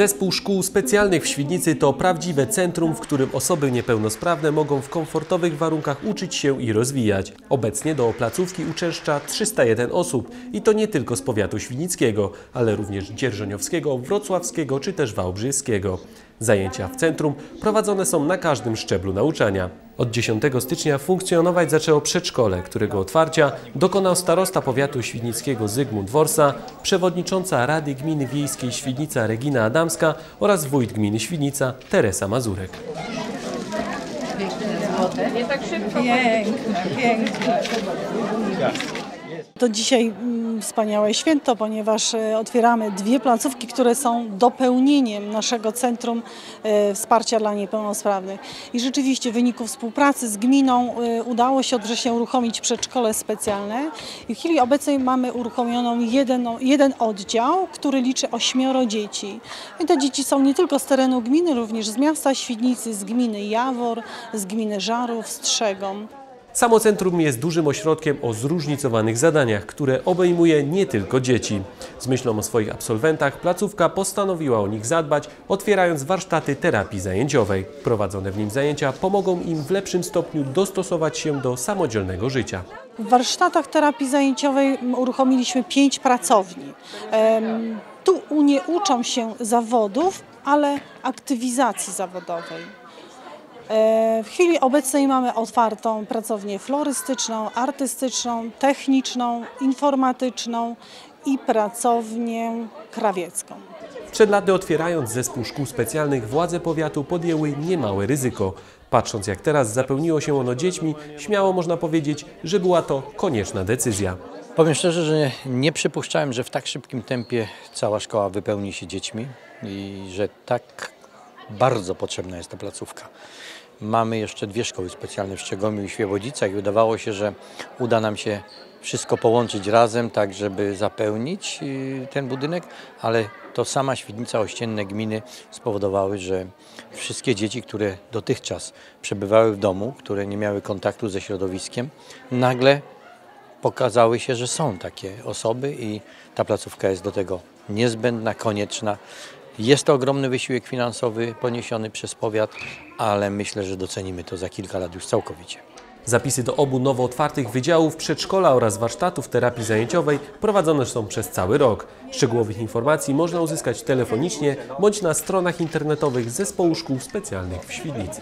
Zespół szkół specjalnych w Świdnicy to prawdziwe centrum, w którym osoby niepełnosprawne mogą w komfortowych warunkach uczyć się i rozwijać. Obecnie do placówki uczęszcza 301 osób i to nie tylko z powiatu świdnickiego, ale również dzierżoniowskiego, wrocławskiego czy też wałbrzyskiego. Zajęcia w centrum prowadzone są na każdym szczeblu nauczania. Od 10 stycznia funkcjonować zaczęło przedszkole, którego otwarcia dokonał starosta powiatu świdnickiego Zygmunt Worsa, przewodnicząca Rady Gminy Wiejskiej Świdnica Regina Adamska oraz wójt gminy Świdnica Teresa Mazurek. Piękne, piękne. To dzisiaj mm, wspaniałe święto, ponieważ e, otwieramy dwie placówki, które są dopełnieniem naszego Centrum e, Wsparcia dla Niepełnosprawnych. I rzeczywiście w wyniku współpracy z gminą e, udało się od września uruchomić przedszkole specjalne. I w chwili obecnej mamy uruchomioną jeden, jeden oddział, który liczy ośmioro dzieci. I te dzieci są nie tylko z terenu gminy, również z miasta Świdnicy, z gminy Jawor, z gminy Żarów, Strzegom. Samo centrum jest dużym ośrodkiem o zróżnicowanych zadaniach, które obejmuje nie tylko dzieci. Z myślą o swoich absolwentach placówka postanowiła o nich zadbać, otwierając warsztaty terapii zajęciowej. Prowadzone w nim zajęcia pomogą im w lepszym stopniu dostosować się do samodzielnego życia. W warsztatach terapii zajęciowej uruchomiliśmy pięć pracowni. Tu nie uczą się zawodów, ale aktywizacji zawodowej. E, W chwili obecnej mamy otwartą pracownię florystyczną, artystyczną, techniczną, informatyczną i pracownię krawiecką. Przed laty otwierając zespół szkół specjalnych władze powiatu podjęły niemałe ryzyko. Patrząc jak teraz zapełniło się ono dziećmi, śmiało można powiedzieć, że była to konieczna decyzja. Powiem szczerze, że nie przypuszczałem, że w tak szybkim tempie cała szkoła wypełni się dziećmi i że tak bardzo potrzebna jest ta placówka. Mamy jeszcze dwie szkoły specjalne w Szczegomiu i Świebodzicach i wydawało się, że uda nam się wszystko połączyć razem, tak żeby zapełnić y, ten budynek, ale to sama Świdnica, ościenne gminy spowodowały, że wszystkie dzieci, które dotychczas przebywały w domu, które nie miały kontaktu ze środowiskiem, nagle pokazały się, że są takie osoby i ta placówka jest do tego niezbędna, konieczna. Jest to ogromny wysiłek finansowy poniesiony przez powiat, ale myślę, że docenimy to za kilka lat już całkowicie. Zapisy do obu nowo otwartych wydziałów przedszkola oraz warsztatów terapii zajęciowej prowadzone są przez cały rok. Szczegółowych informacji można uzyskać telefonicznie bądź na stronach internetowych Zespołu Szkół Specjalnych w Świdnicy.